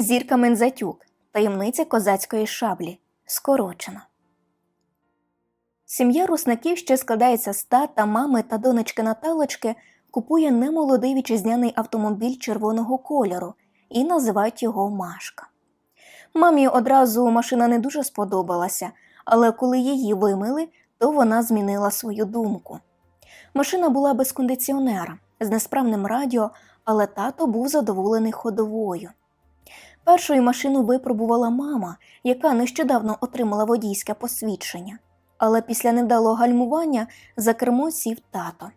Зірка Мензатюк. Таємниця козацької шаблі. Скорочено. Сім'я руснаків, що складається з тата, мами та донечки Наталочки, купує немолодий вітчизняний автомобіль червоного кольору і називають його Машка. Мамі одразу машина не дуже сподобалася, але коли її вимили, то вона змінила свою думку. Машина була без кондиціонера, з несправним радіо, але тато був задоволений ходовою. Першою машину випробувала мама, яка нещодавно отримала водійське посвідчення. Але після невдалого гальмування за кермо сів тато.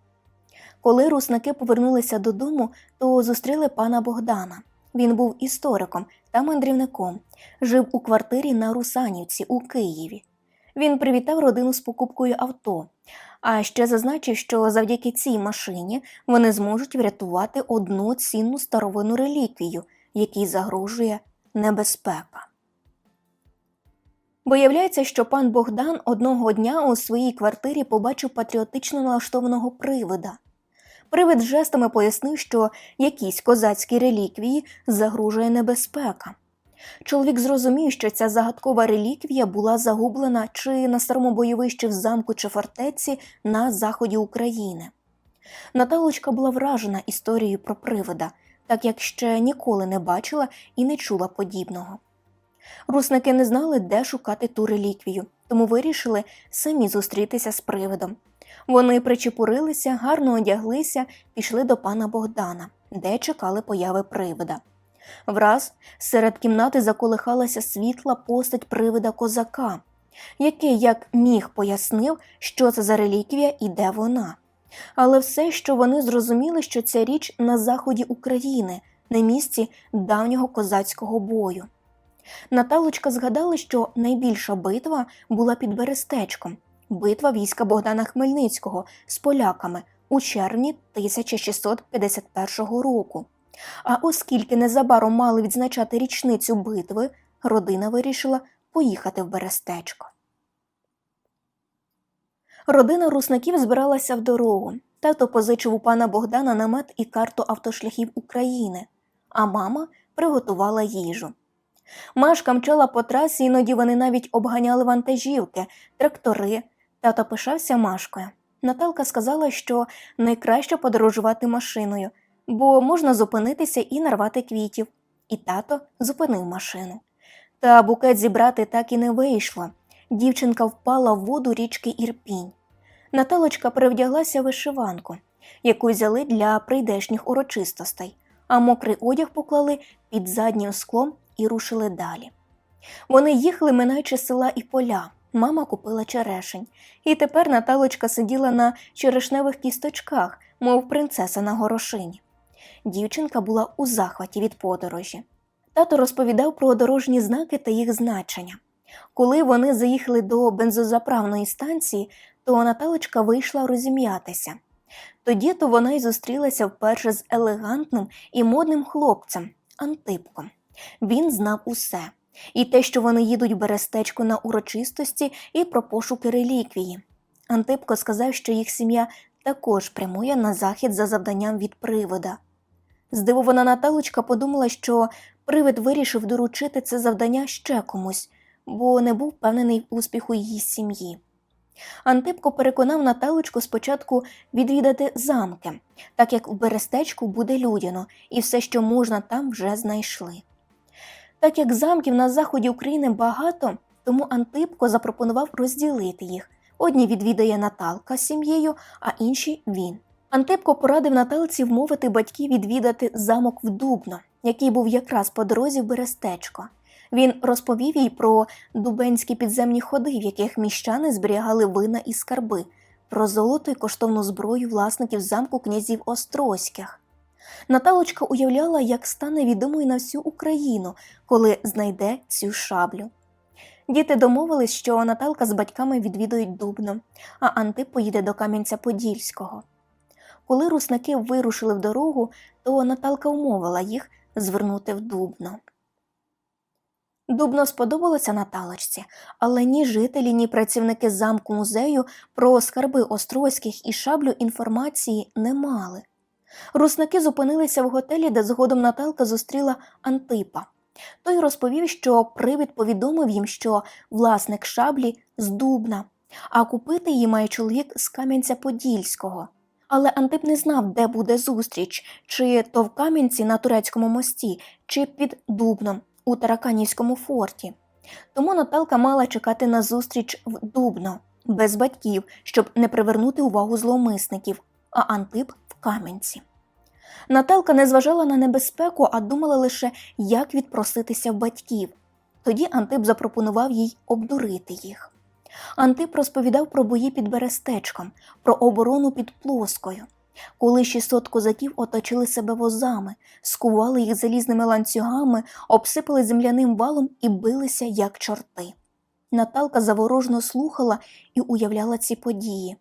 Коли русники повернулися додому, то зустріли пана Богдана. Він був істориком та мандрівником, жив у квартирі на Русанівці у Києві. Він привітав родину з покупкою авто, а ще зазначив, що завдяки цій машині вони зможуть врятувати одну цінну старовинну реліквію, якій загрожує небезпека. Виявляється, що пан Богдан одного дня у своїй квартирі побачив патріотично налаштованого привида. Привид жестами пояснив, що якійсь козацькій реліквії загрожує небезпека. Чоловік зрозумів, що ця загадкова реліквія була загублена чи на старому бойовищі в замку чи фортеці на заході України. Наталочка була вражена історією про привида, так як ще ніколи не бачила і не чула подібного. Русники не знали, де шукати ту реліквію, тому вирішили самі зустрітися з привидом. Вони причепурилися, гарно одяглися, пішли до пана Богдана, де чекали появи привида. Враз серед кімнати заколихалася світла постать привида козака, який, як міг, пояснив, що це за реліквія і де вона. Але все, що вони зрозуміли, що ця річ на заході України, на місці давнього козацького бою. Наталочка згадала, що найбільша битва була під Берестечком, битва війська Богдана Хмельницького з поляками у червні 1651 року. А оскільки незабаром мали відзначати річницю битви, родина вирішила поїхати в Берестечко. Родина руснаків збиралася в дорогу. Тато позичив у пана Богдана намет і карту автошляхів України, а мама приготувала їжу. Машка мчала по трасі, іноді вони навіть обганяли вантажівки, трактори. Тато пишався Машкою. Наталка сказала, що найкраще подорожувати машиною, бо можна зупинитися і нарвати квітів. І тато зупинив машину. Та букет зібрати так і не вийшло. Дівчинка впала в воду річки Ірпінь. Наталочка перевдяглася в вишиванку, яку взяли для прийдешніх урочистостей, а мокрий одяг поклали під заднім склом і рушили далі. Вони їхали, минаючи села і поля. Мама купила черешень, і тепер Наталочка сиділа на черешневих кісточках, мов принцеса на горошині. Дівчинка була у захваті від подорожі. Тато розповідав про дорожні знаки та їх значення. Коли вони заїхали до бензозаправної станції, то Наталочка вийшла розім'ятися. Тоді то вона й зустрілася вперше з елегантним і модним хлопцем Антипком. Він знав усе. І те, що вони їдуть в Берестечко на урочистості, і про пошуки реліквії. Антипко сказав, що їх сім'я також прямує на захід за завданням від привида. Здивована Наталочка подумала, що привид вирішив доручити це завдання ще комусь, бо не був впевнений в успіху її сім'ї. Антипко переконав Наталочку спочатку відвідати замки, так як в Берестечку буде людяно, і все, що можна, там вже знайшли. Так як замків на заході України багато, тому Антипко запропонував розділити їх. Одні відвідає Наталка з сім'єю, а інші він. Антипко порадив Наталці вмовити батьків відвідати замок в Дубно, який був якраз по дорозі в Берестечко. Він розповів їй про дубенські підземні ходи, в яких міщани зберігали вина і скарби, про золото і коштовну зброю власників замку князів Острозьких. Наталочка уявляла, як стане відомою на всю Україну, коли знайде цю шаблю. Діти домовились, що Наталка з батьками відвідують Дубно, а Антип поїде до Кам'янця-Подільського. Коли русники вирушили в дорогу, то Наталка умовила їх звернути в Дубно. Дубно сподобалося Наталочці, але ні жителі, ні працівники замку музею про скарби Острозьких і шаблю інформації не мали. Русники зупинилися в готелі, де згодом Наталка зустріла Антипа. Той розповів, що привід повідомив їм, що власник шаблі з Дубна, а купити її має чоловік з Кам'янця-Подільського. Але Антип не знав, де буде зустріч, чи то в Кам'янці на турецькому мості, чи під Дубном у Тараканівському форті. Тому Наталка мала чекати на зустріч в Дубно, без батьків, щоб не привернути увагу зловмисників, а Антип в Кам'янці. Наталка не зважала на небезпеку, а думала лише, як відпроситися в батьків. Тоді Антип запропонував їй обдурити їх. Антип розповідав про бої під Берестечком, про оборону під Плоскою. Коли 600 козаків оточили себе возами, скували їх залізними ланцюгами, обсипали земляним валом і билися, як чорти. Наталка заворожно слухала і уявляла ці події.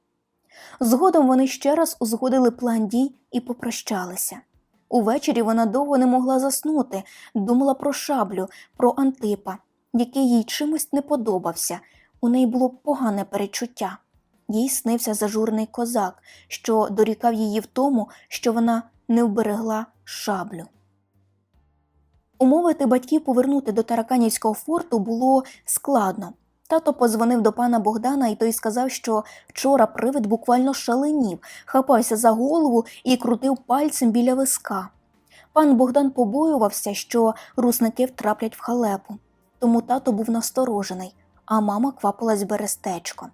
Згодом вони ще раз узгодили план дій і попрощалися. Увечері вона довго не могла заснути, думала про шаблю, про Антипа, який їй чимось не подобався. У неї було погане перечуття. Їй снився зажурний козак, що дорікав її в тому, що вона не вберегла шаблю. Умовити батьків повернути до Тараканівського форту було складно. Тато позвонив до пана Богдана, і той сказав, що вчора привид буквально шаленів, хапався за голову і крутив пальцем біля виска. Пан Богдан побоювався, що русники втраплять в халепу, тому тато був насторожений, а мама квапилась берестечко.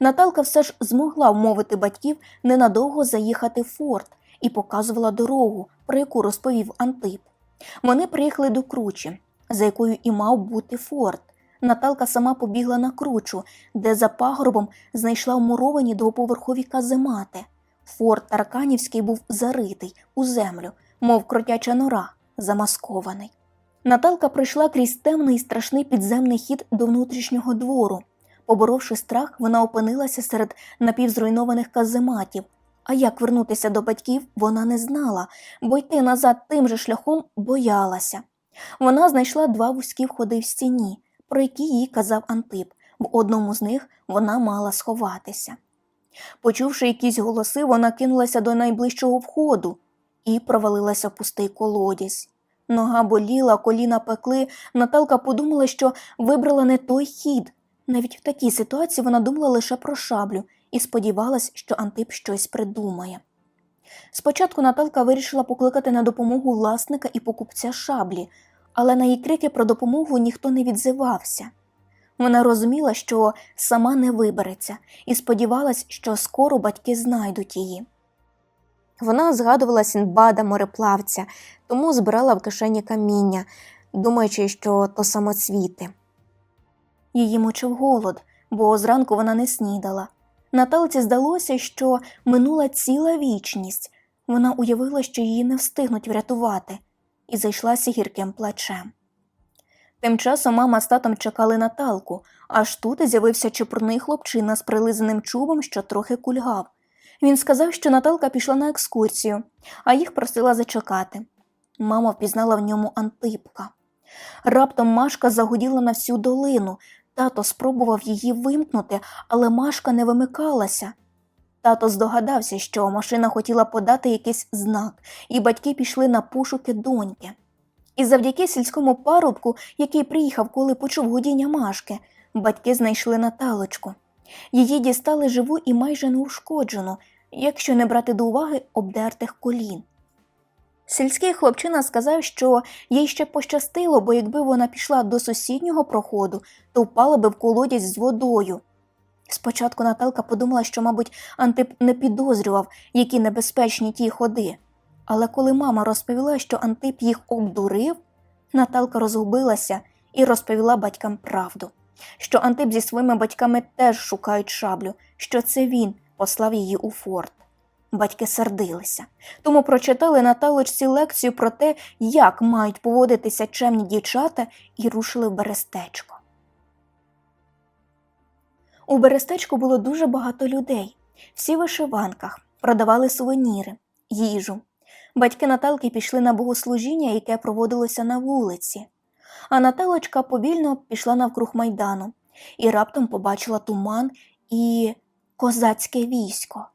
Наталка все ж змогла вмовити батьків ненадовго заїхати в форт і показувала дорогу, про яку розповів Антип. Вони приїхали до кручі, за якою і мав бути форт. Наталка сама побігла на кручу, де за пагорбом знайшла вмуровані двоповерхові каземати. Форт Тарканівський був заритий у землю, мов кротяча нора, замаскований. Наталка пройшла крізь темний страшний підземний хід до внутрішнього двору. Поборовши страх, вона опинилася серед напівзруйнованих казематів. А як вернутися до батьків, вона не знала, бо йти назад тим же шляхом боялася. Вона знайшла два вузькі входи в стіні, про які їй казав Антип. В одному з них вона мала сховатися. Почувши якісь голоси, вона кинулася до найближчого входу і провалилася в пустий колодязь. Нога боліла, коліна пекли. Наталка подумала, що вибрала не той хід. Навіть в такій ситуації вона думала лише про шаблю і сподівалась, що Антип щось придумає. Спочатку Наталка вирішила покликати на допомогу власника і покупця шаблі, але на її крики про допомогу ніхто не відзивався. Вона розуміла, що сама не вибереться, і сподівалась, що скоро батьки знайдуть її. Вона згадувала Сінбада мореплавця, тому збирала в кишені каміння, думаючи, що то самоцвіти. Її мучив голод, бо зранку вона не снідала. Наталці здалося, що минула ціла вічність. Вона уявила, що її не встигнуть врятувати, і зайшлася гірким плачем. Тим часом мама з татом чекали Наталку, аж тут з'явився чепурний хлопчина з прилизаним чубом, що трохи кульгав. Він сказав, що Наталка пішла на екскурсію, а їх просила зачекати. Мама впізнала в ньому Антипка. Раптом Машка загуділа на всю долину. Тато спробував її вимкнути, але Машка не вимикалася. Тато здогадався, що машина хотіла подати якийсь знак, і батьки пішли на пошуки доньки. І завдяки сільському парубку, який приїхав, коли почув гудіння Машки, батьки знайшли Наталочку. Її дістали живу і майже неушкоджену, якщо не брати до уваги обдертих колін. Сільський хлопчина сказав, що їй ще пощастило, бо якби вона пішла до сусіднього проходу, то впала би в колодязь з водою. Спочатку Наталка подумала, що, мабуть, Антип не підозрював, які небезпечні ті ходи. Але коли мама розповіла, що Антип їх обдурив, Наталка розгубилася і розповіла батькам правду, що Антип зі своїми батьками теж шукають шаблю, що це він послав її у форт. Батьки сердилися, тому прочитали Наталочці лекцію про те, як мають поводитися чемні дівчата, і рушили в Берестечко. У Берестечку було дуже багато людей, всі в вишиванках, продавали сувеніри, їжу. Батьки Наталки пішли на богослужіння, яке проводилося на вулиці. А Наталочка повільно пішла навкруг майдану і раптом побачила туман і козацьке військо.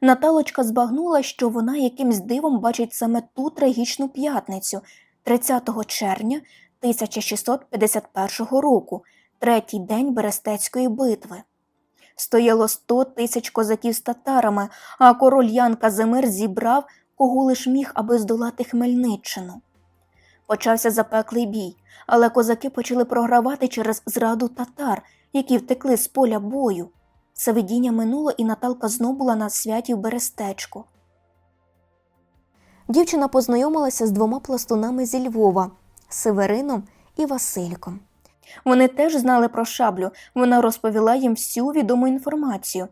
Наталочка збагнула, що вона якимсь дивом бачить саме ту трагічну п'ятницю, 30 червня 1651 року, третій день Берестецької битви. Стояло 100 тисяч козаків з татарами, а король Ян Казимир зібрав кого лиш міг, аби здолати Хмельниччину. Почався запеклий бій, але козаки почали програвати через зраду татар, які втекли з поля бою. Це видіння минуло, і Наталка знов була на святі в Берестечку. Дівчина познайомилася з двома пластунами зі Львова Северином і Васильком. Вони теж знали про шаблю, вона розповіла їм всю відому інформацію,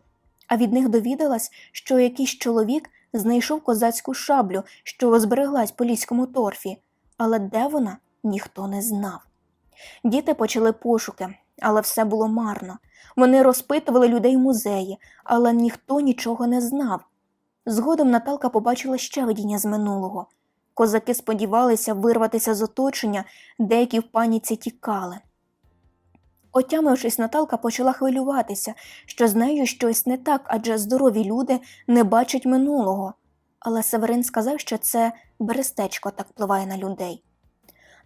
а від них довідалась, що якийсь чоловік знайшов козацьку шаблю, що збереглась в поліському торфі, але де вона ніхто не знав. Діти почали пошуки, але все було марно. Вони розпитували людей музеї, але ніхто нічого не знав. Згодом Наталка побачила ще видіння з минулого. Козаки сподівалися вирватися з оточення, деякі в паніці тікали. Отямившись, Наталка почала хвилюватися, що з нею щось не так, адже здорові люди не бачать минулого. Але Северин сказав, що це берестечко так впливає на людей.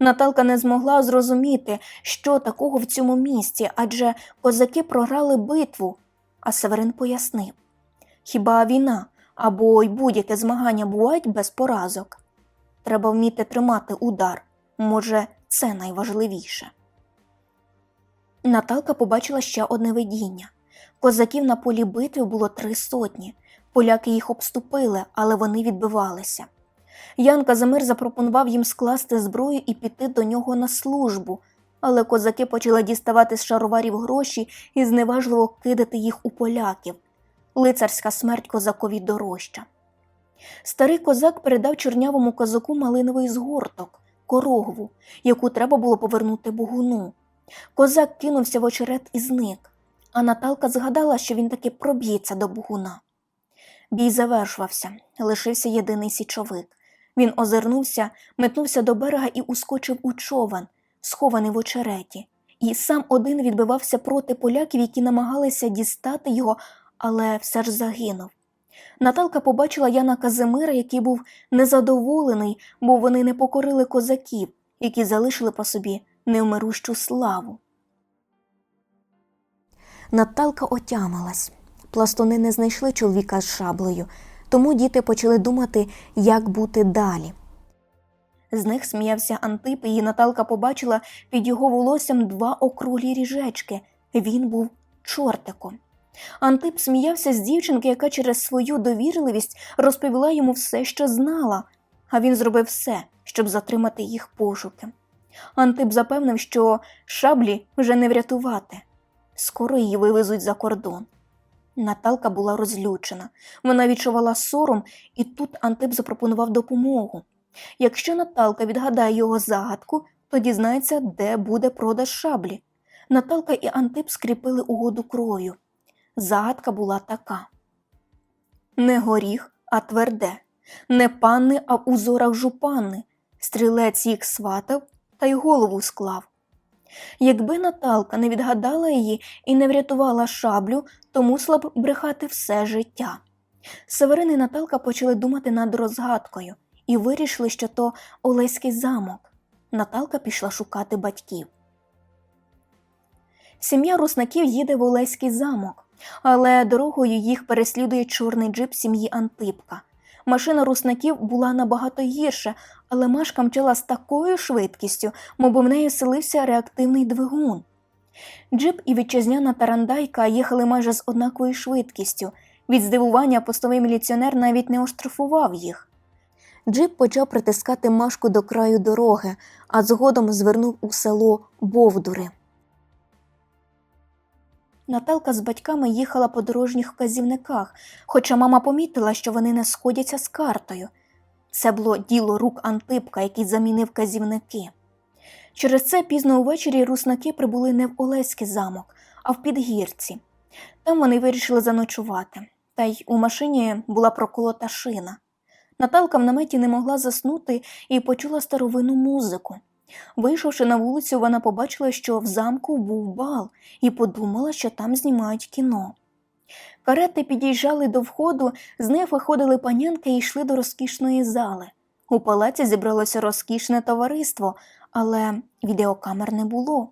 Наталка не змогла зрозуміти, що такого в цьому місті, адже козаки програли битву, а Северин пояснив хіба війна або й будь-яке змагання бувають без поразок? Треба вміти тримати удар, може, це найважливіше. Наталка побачила ще одне видіння. Козаків на полі битви було три сотні. Поляки їх обступили, але вони відбивалися. Ян Казимир запропонував їм скласти зброю і піти до нього на службу, але козаки почали діставати з шароварів гроші і зневажливо кидати їх у поляків. Лицарська смерть козакові дорожча. Старий козак передав чорнявому козаку малиновий згорток, корогву, яку треба було повернути богуну. Козак кинувся в очерет і зник, а Наталка згадала, що він таки проб'ється до богуна. Бій завершувався, лишився єдиний січовик. Він озирнувся, метнувся до берега і ускочив у човен, схований в очереті, і сам один відбивався проти поляків, які намагалися дістати його, але все ж загинув. Наталка побачила Яна Казимира, який був незадоволений, бо вони не покорили козаків, які залишили по собі невмирущу славу. Наталка отямилась. Пластуни не знайшли чоловіка з шаблею, тому діти почали думати, як бути далі. З них сміявся Антип, і Наталка побачила під його волоссям два округлі ріжечки. Він був чортиком. Антип сміявся з дівчинки, яка через свою довірливість розповіла йому все, що знала, а він зробив все, щоб затримати їх пошуки. Антип запевнив, що шаблі вже не врятувати. Скоро її вивезуть за кордон. Наталка була розлючена. Вона відчувала сором, і тут Антип запропонував допомогу. Якщо Наталка відгадає його загадку, то дізнається, де буде продаж шаблі. Наталка і Антип скріпили угоду кров'ю. Загадка була така: не горіх, а тверде, не панни, а в узорах жупанни. Стрілець їх сватав та й голову склав. Якби Наталка не відгадала її і не врятувала шаблю, то мусила б брехати все життя. Северин і Наталка почали думати над розгадкою і вирішили, що то Олеський замок. Наталка пішла шукати батьків. Сім'я руснаків їде в Олеський замок, але дорогою їх переслідує чорний джип сім'ї Антипка. Машина руснаків була набагато гірша, але Машка мчала з такою швидкістю, мов в неї селився реактивний двигун. Джип і вітчизняна тарандайка їхали майже з однаковою швидкістю. Від здивування постовий міліціонер навіть не оштрафував їх. Джип почав притискати Машку до краю дороги, а згодом звернув у село Бовдури. Наталка з батьками їхала по дорожніх вказівниках, хоча мама помітила, що вони не сходяться з картою. Це було діло рук Антипка, який замінив вказівники. Через це пізно увечері руснаки прибули не в Олеський замок, а в Підгірці. Там вони вирішили заночувати, та й у машині була проколота шина. Наталка в наметі не могла заснути і почула старовинну музику. Вийшовши на вулицю, вона побачила, що в замку був бал, і подумала, що там знімають кіно. Карети під'їжджали до входу, з них виходили панянки і йшли до розкішної зали. У палаці зібралося розкішне товариство, але відеокамер не було.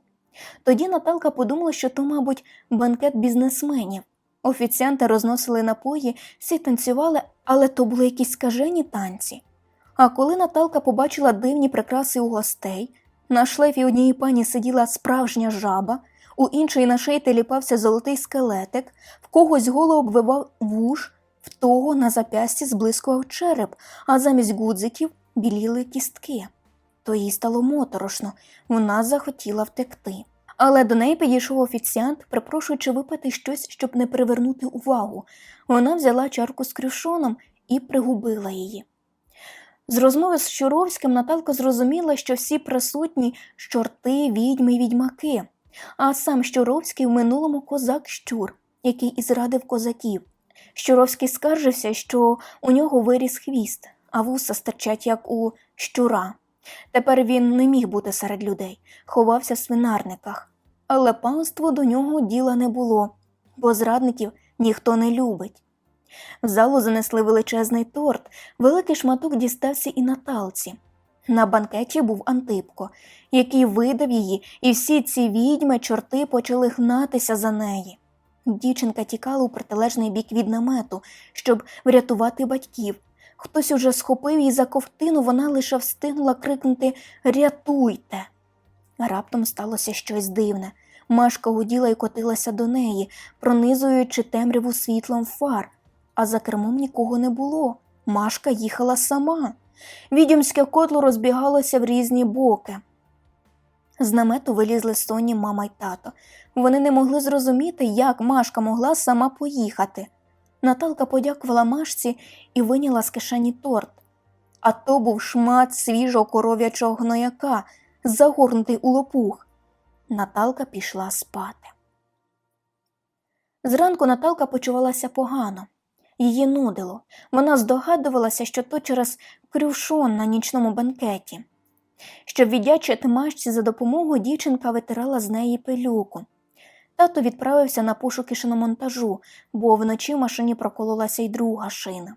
Тоді Наталка подумала, що то, мабуть, банкет бізнесменів. Офіціанти розносили напої, всі танцювали, але то були якісь скажені танці. А коли Наталка побачила дивні прикраси у гостей, на шлейфі однієї пані сиділа справжня жаба, у іншої на шиї теліпався золотий скелетик, в когось голову обвивав вуш, в того на запясті зблискував череп, а замість гудзиків біліли кістки. То їй стало моторошно, вона захотіла втекти. Але до неї підійшов офіціант, припрошуючи випити щось, щоб не привернути увагу. Вона взяла чарку з крюшоном і пригубила її. З розмови з Щуровським Наталка зрозуміла, що всі присутні чорти, відьми й відьмаки, а сам Щуровський в минулому козак Щур, який і зрадив козаків. Щуровський скаржився, що у нього виріс хвіст, а вуса стирчать, як у щура. Тепер він не міг бути серед людей, ховався в свинарниках. Але панство до нього діла не було, бо зрадників ніхто не любить. В залу занесли величезний торт, великий шматок дістався і Наталці. На банкеті був Антипко, який видав її, і всі ці відьми чорти почали гнатися за неї. Дівчинка тікала у протилежний бік від намету, щоб врятувати батьків. Хтось уже схопив її за ковтину, вона лише встигнула крикнути Рятуйте. Раптом сталося щось дивне. Машка гуділа і котилася до неї, пронизуючи темряву світлом фар, а за кермом нікого не було. Машка їхала сама. Відьомське котло розбігалося в різні боки. З намету вилізли Соні мама й тато. Вони не могли зрозуміти, як Машка могла сама поїхати. Наталка подякувала Машці і виняла з кишені торт. А то був шмат свіжого коров'ячого гнояка, загорнутий у лопух. Наталка пішла спати. Зранку Наталка почувалася погано. Її нудило. Вона здогадувалася, що то через крюшон на нічному банкеті. Щоб віддячити Машці за допомогою, дівчинка витирала з неї пилюку. Тато відправився на пошуки шиномонтажу, бо вночі в машині прокололася й друга шина.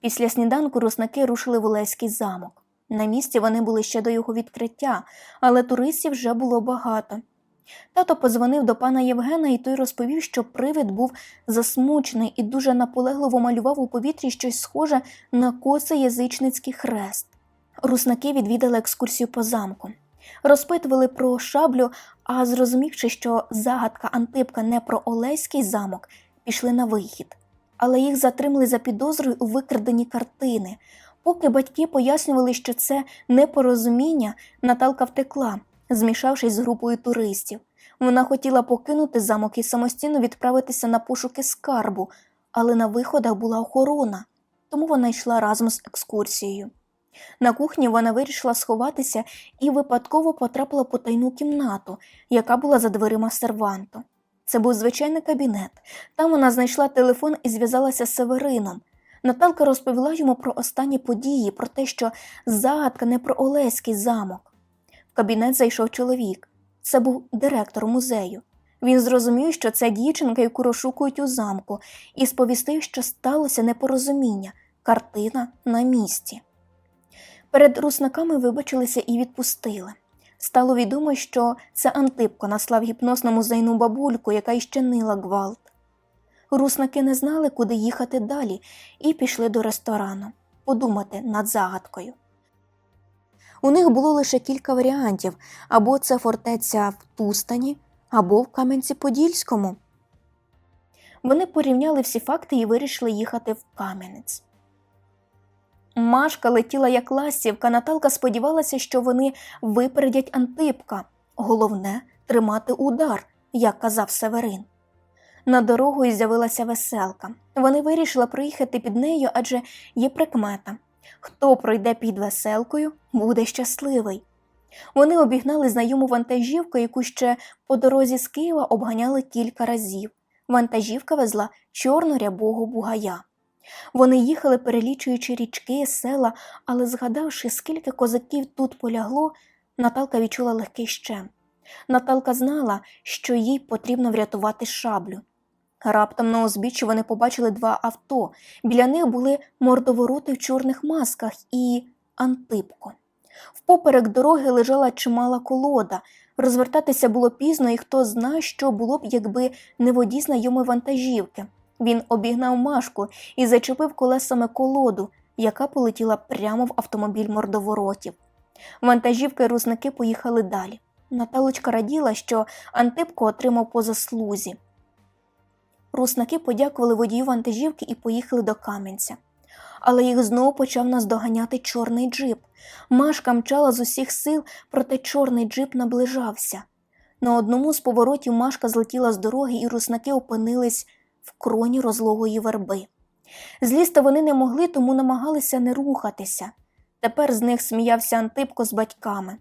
Після сніданку русники рушили в Олеський замок. На місці вони були ще до його відкриття, але туристів вже було багато. Тато позвонив до пана Євгена, і той розповів, що привид був засмучений і дуже наполегливо малював у повітрі щось схоже на косий язичницький хрест. Руснаки відвідали екскурсію по замку. Розпитували про шаблю, а зрозумівши, що загадка Антипка не про Олеський замок, пішли на вихід. Але їх затримали за підозрою у викраденні картини. Поки батьки пояснювали, що це непорозуміння, Наталка втекла, змішавшись з групою туристів. Вона хотіла покинути замок і самостійно відправитися на пошуки скарбу, але на виходах була охорона, тому вона йшла разом з екскурсією. На кухні вона вирішила сховатися і випадково потрапила по тайну кімнату, яка була за дверима серванту. Це був звичайний кабінет. Там вона знайшла телефон і зв'язалася з Северином. Наталка розповіла йому про останні події, про те, що загадка не про Олеський замок. В кабінет зайшов чоловік. Це був директор музею. Він зрозумів, що це дівчинка, яку розшукують у замку, і сповістив, що сталося непорозуміння картина на місці. Перед русниками вибачилися і відпустили. Стало відомо, що це Антипко наслав гіпноз на музейну бабульку, яка й гвалт. Русники не знали, куди їхати далі, і пішли до ресторану подумати над загадкою. У них було лише кілька варіантів або це фортеця в Тустані, або в Кам'янці-Подільському. Вони порівняли всі факти і вирішили їхати в Кам'янець. Машка летіла як ластівка, Наталка сподівалася, що вони випередять Антипка. Головне тримати удар, як казав Северин. На дорогу з'явилася веселка. Вони вирішили проїхати під нею, адже є прикмета. Хто пройде під веселкою, буде щасливий. Вони обігнали знайому вантажівку, яку ще по дорозі з Києва обганяли кілька разів. Вантажівка везла чорно-рябого бугая. Вони їхали, перелічуючи річки, села, але згадавши, скільки козаків тут полягло, Наталка відчула легкий щем. Наталка знала, що їй потрібно врятувати шаблю. Раптом на узбіччі вони побачили два авто. Біля них були мордовороти в чорних масках і Антипко. Впоперек дороги лежала чимала колода. Розвертатися було пізно, і хто знає, що було б, якби не водій знайомої вантажівки. Він обігнав машку і зачепив колесами колоду, яка полетіла прямо в автомобіль мордоворотів. Вантажівки і русники поїхали далі. Наталочка раділа, що Антипко отримав по заслузі. Русники подякували водію вантажівки і поїхали до Кам'янця. Але їх знову почав наздоганяти чорний джип. Машка мчала з усіх сил, проте чорний джип наближався. На одному з поворотів Машка злетіла з дороги, і русники опинились в кроні розлогої верби. Злізти вони не могли, тому намагалися не рухатися. Тепер з них сміявся Антипко з батьками.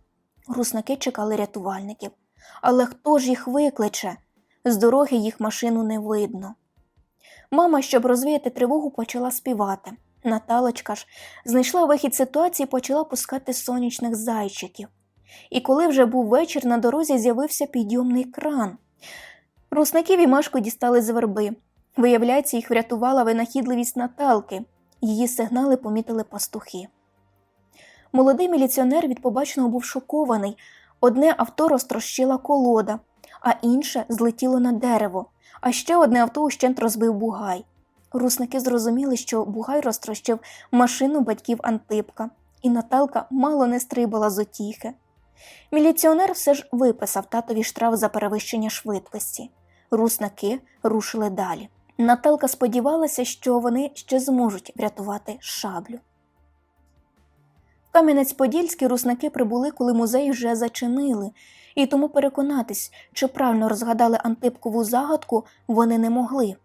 Русники чекали рятувальників. Але хто ж їх викличе? З дороги їх машину не видно. Мама, щоб розвіяти тривогу, почала співати. Наталочка ж знайшла вихід ситуації і почала пускати сонячних зайчиків. І коли вже був вечір, на дорозі з'явився підйомний кран. Русників і Машку дістали з верби. Виявляється, їх врятувала винахідливість Наталки. Її сигнали помітили пастухи. Молодий міліціонер від побаченого був шокований. Одне авто розтрощила колода, а інше злетіло на дерево, а ще одне авто ущент розбив бугай. Русники зрозуміли, що бугай розтрощив машину батьків Антипка, і Наталка мало не стрибала з утіхи. Міліціонер все ж виписав татові штраф за перевищення швидкості. Русники рушили далі. Наталка сподівалася, що вони ще зможуть врятувати шаблю. Кам'янець-Подільський русники прибули, коли музей вже зачинили, і тому переконатись, чи правильно розгадали Антипкову загадку, вони не могли.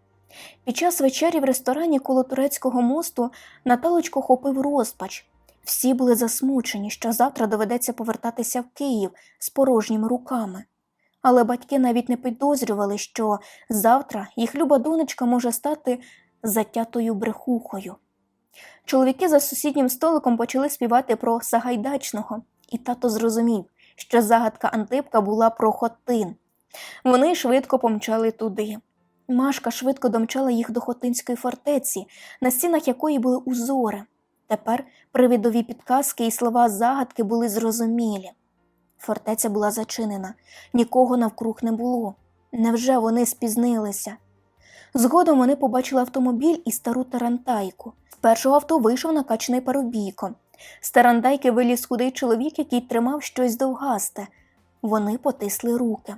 Під час вечері в ресторані коло турецького мосту Наталочку хопив розпач. Всі були засмучені, що завтра доведеться повертатися в Київ з порожніми руками. Але батьки навіть не підозрювали, що завтра їх люба донечка може стати затятою брехухою. Чоловіки за сусіднім столиком почали співати про Сагайдачного, і тато зрозумів, що загадка Антипка була про Хотин. Вони швидко помчали туди. Машка швидко домчала їх до Хотинської фортеці, на стінах якої були узори. Тепер привідові підказки і слова загадки були зрозумілі. Фортеця була зачинена, нікого навкруг не було. Невже вони спізнилися? Згодом вони побачили автомобіль і стару тарантайку. Першого авто вийшов накачаний парубійко. З тарантайки виліз худий чоловік, який тримав щось довгасте. Вони потисли руки.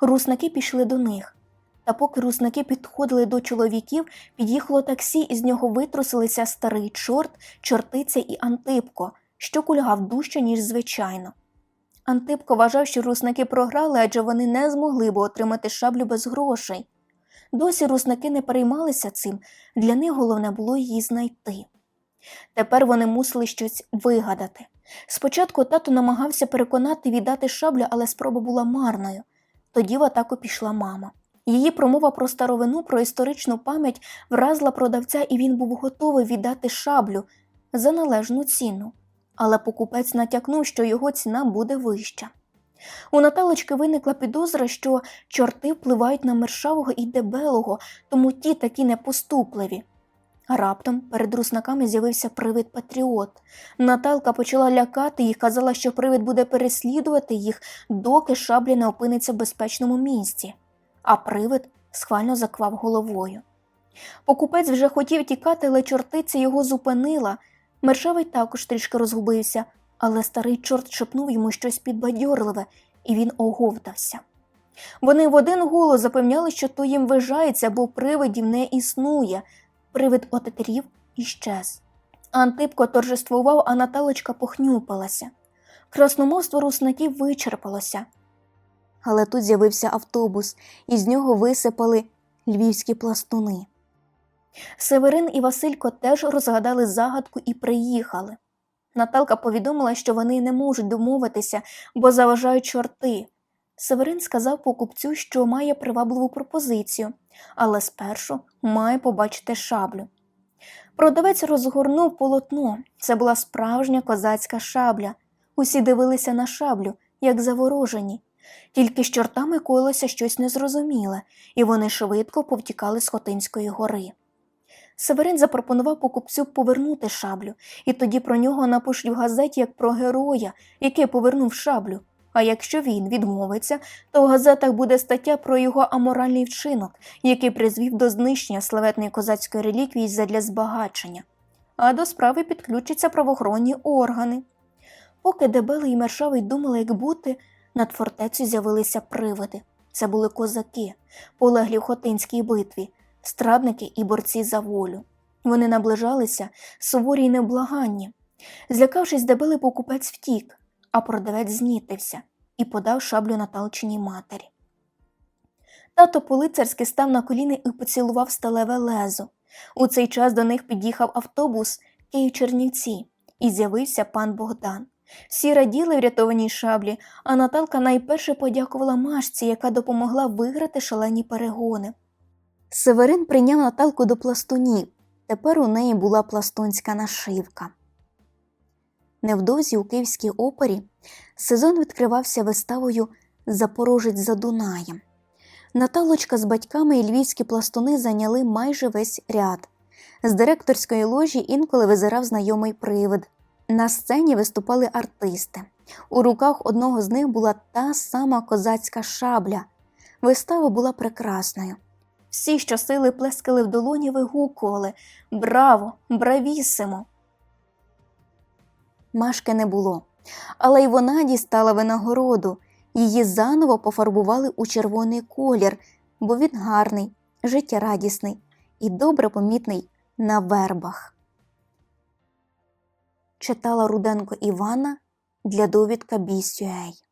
Русники пішли до них. Та поки русники підходили до чоловіків, під'їхало таксі, і з нього витрусилися старий чорт, чортиця і Антипко, що кульгав дужче, ніж звичайно. Антипко вважав, що русники програли, адже вони не змогли б отримати шаблю без грошей. Досі русники не переймалися цим, для них головне було її знайти. Тепер вони мусили щось вигадати. Спочатку тато намагався переконати віддати шаблю, але спроба була марною. Тоді в атаку пішла мама. Її промова про старовину, про історичну пам'ять вразила продавця, і він був готовий віддати шаблю за належну ціну. Але покупець натякнув, що його ціна буде вища. У Наталочки виникла підозра, що чорти впливають на мершавого і дебелого, тому ті такі непоступливі. Раптом перед руснаками з'явився привид Патріот. Наталка почала лякати їх, казала, що привид буде переслідувати їх, доки шабля не опиниться в безпечному місці а привид схвально заквав головою. Покупець вже хотів тікати, але чортиця його зупинила. Мершавий також трішки розгубився, але старий чорт шепнув йому щось підбадьорливе, і він оговтався. Вони в один голос запевняли, що то їм вижається, бо привидів не існує. Привид отетерів і щез. Антипко торжествував, а Наталочка похнюпилася. Красномовство руснаків вичерпалося але тут з'явився автобус, і з нього висипали львівські пластуни. Северин і Василько теж розгадали загадку і приїхали. Наталка повідомила, що вони не можуть домовитися, бо заважають чорти. Северин сказав покупцю, що має привабливу пропозицію, але спершу має побачити шаблю. Продавець розгорнув полотно. Це була справжня козацька шабля. Усі дивилися на шаблю, як заворожені. Тільки з чортами коїлося щось незрозуміле, і вони швидко повтікали з Хотинської гори. Северин запропонував покупцю повернути шаблю, і тоді про нього напишуть в газеті як про героя, який повернув шаблю. А якщо він відмовиться, то в газетах буде стаття про його аморальний вчинок, який призвів до знищення славетної козацької реліквії задля збагачення. А до справи підключаться правоохоронні органи. Поки Дебелий і Мершавий думали, як бути, над фортецею з'явилися привиди. Це були козаки, полеглі в Хотинській битві, страдники і борці за волю. Вони наближалися суворі й неблаганні. Злякавшись, Дебелий покупець втік, а продавець знітився і подав шаблю Наталчиній матері. Тато по-лицарськи став на коліни і поцілував сталеве лезо. У цей час до них під'їхав автобус Київ Чернівці, і з'явився пан Богдан. Всі раділи врятованій шаблі, а Наталка найперше подякувала Машці, яка допомогла виграти шалені перегони. Северин прийняв Наталку до пластунів. Тепер у неї була пластунська нашивка. Невдовзі у Київській опері сезон відкривався виставою Запорожець за Дунаєм. Наталочка з батьками і львівські пластуни зайняли майже весь ряд. З директорської ложі інколи визирав знайомий привид. На сцені виступали артисти. У руках одного з них була та сама козацька шабля. Вистава була прекрасною. Всі щосили плескали в долоні, вигукували Браво! Бравісимо! Машки не було, але й вона дістала винагороду. Її заново пофарбували у червоний колір, бо він гарний, життєрадісний і добре помітний на вербах. Читала Руденко Івана для довідка Бісюей.